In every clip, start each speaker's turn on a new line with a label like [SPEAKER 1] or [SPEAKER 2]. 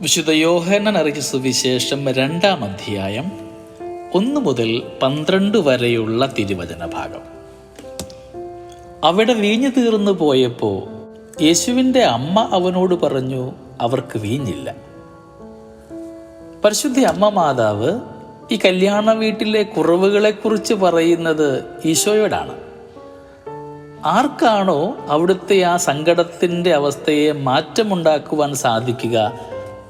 [SPEAKER 1] വിശുദ്ധ യോഹനൻ അറിയിച്ച സുവിശേഷം രണ്ടാം അധ്യായം ഒന്ന് മുതൽ പന്ത്രണ്ട് വരെയുള്ള തിരുവചന ഭാഗം. അവിടെ വീഞ്ഞു തീർന്നു പോയപ്പോൾ യേശുവിന്റെ അമ്മ അവനോട് പറഞ്ഞു അവർക്ക് വീഞ്ഞില്ല. പരിശുദ്ധ അമ്മ മാതാവ് ഈ കല്യാണ വീട്ടിലെ കുറവുകളെക്കുറിച്ച് പറയുന്നത് ഈശോയോടാണ്. ആർക്കാണോ അവിടുത്തെ ആ സങ്കടത്തിന്റെ അവസ്ഥയെ മാറ്റമുണ്ടാക്കുവാൻ സാധിക്കുക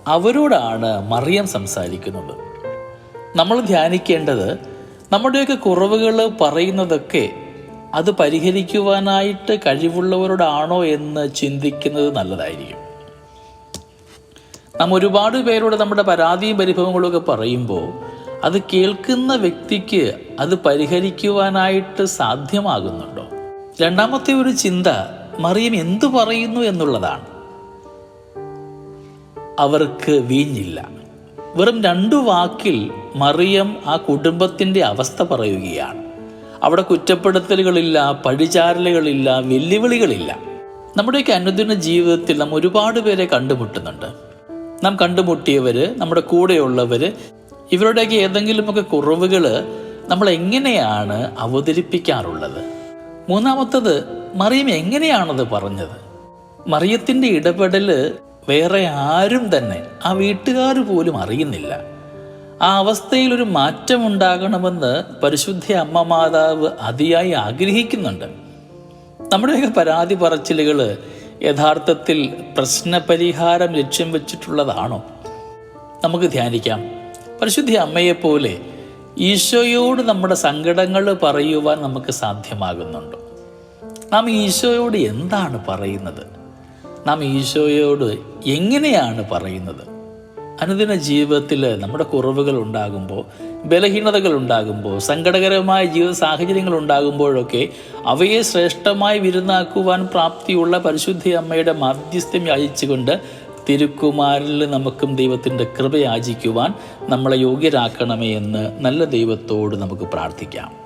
[SPEAKER 1] അവരോടാണ് മറിയം സംസാരിക്കുന്നത്. നമ്മൾ ധ്യാനിക്കേണ്ടത് നമ്മുടെയൊക്കെ കുറവുകൾ പറയുന്നതൊക്കെ അത് പരിഹരിക്കുവാനായിട്ട് കഴിവുള്ളവരോടാണോ എന്ന് ചിന്തിക്കുന്നത് നല്ലതായിരിക്കും. നാം ഒരുപാട് പേരോട് നമ്മുടെ പരാതിയും പരിഭവങ്ങളും ഒക്കെ പറയുമ്പോൾ അത് കേൾക്കുന്ന വ്യക്തിക്ക് അത് പരിഹരിക്കുവാനായിട്ട് സാധ്യമാകുന്നുണ്ടോ? രണ്ടാമത്തെ ഒരു ചിന്ത മറിയം എന്തു പറയുന്നു എന്നുള്ളതാണ്. അവർക്ക് വീഞ്ഞില്ല. വെറും രണ്ടു വാക്കിൽ മറിയം ആ കുടുംബത്തിന്റെ അവസ്ഥ പറയുകയാണ്. അവിടെ കുറ്റപ്പെടുത്തലുകളില്ല പഴിചാരലുകളില്ല വെല്ലുവിളികളില്ല. നമ്മുടെയൊക്കെ അനുദിന ജീവിതത്തിൽ നാം ഒരുപാട് പേരെ കണ്ടുമുട്ടുന്നുണ്ട്. നാം കണ്ടുമുട്ടിയവർ നമ്മുടെ കൂടെയുള്ളവർ ഇവരുടെയൊക്കെ ഏതെങ്കിലുമൊക്കെ കുറവുകൾ നമ്മൾ എങ്ങനെയാണ് അവതരിപ്പിക്കാറുള്ളത്? മൂന്നാമത്തത് മറിയം എങ്ങനെയാണത് പറഞ്ഞത്? മറിയത്തിന്റെ ഇടപെടൽ വേറെ ആരും തന്നെ ആ വീട്ടുകാർ പോലും അറിയുന്നില്ല. ആ അവസ്ഥയിൽ ഒരു മാറ്റം ഉണ്ടാകണമെന്ന് പരിശുദ്ധ അമ്മ മാതാവ് അതിയായി ആഗ്രഹിക്കുന്നുണ്ട്. നമ്മുടെയൊക്കെ പരാതി പറച്ചിലുകൾ യഥാർത്ഥത്തിൽ പ്രശ്നപരിഹാരം ലക്ഷ്യം വെച്ചിട്ടുള്ളതാണോ? നമുക്ക് ധ്യാനിക്കാം. പരിശുദ്ധ അമ്മയെപ്പോലെ ഈശോയോട് നമ്മുടെ സങ്കടങ്ങൾ പറയുവാൻ നമുക്ക് സാധ്യമാകുന്നുണ്ടോ. നാം ഈശോയോട് എന്താണ് പറയുന്നത്? നാം ഈശോയോട് എങ്ങനെയാണ് പറയുന്നത്? അനുദിന ജീവിതത്തിൽ നമ്മുടെ കുറവുകൾ ഉണ്ടാകുമ്പോൾ ബലഹീനതകൾ ഉണ്ടാകുമ്പോൾ സങ്കടകരമായ ജീവിത സാഹചര്യങ്ങൾ ഉണ്ടാകുമ്പോഴൊക്കെ അവയെ ശ്രേഷ്ഠമായി വിരുന്നാക്കുവാൻ പ്രാപ്തിയുള്ള പരിശുദ്ധി അമ്മയുടെ മാധ്യസ്ഥ്യം യാചിച്ചുകൊണ്ട് തിരുക്കുമാരിൽ നമുക്കും ദൈവത്തിന്റെ കൃപയാചിക്കുവാൻ നമ്മളെ യോഗ്യരാക്കണമേ എന്ന് നല്ല ദൈവത്തോട് നമുക്ക് പ്രാർത്ഥിക്കാം.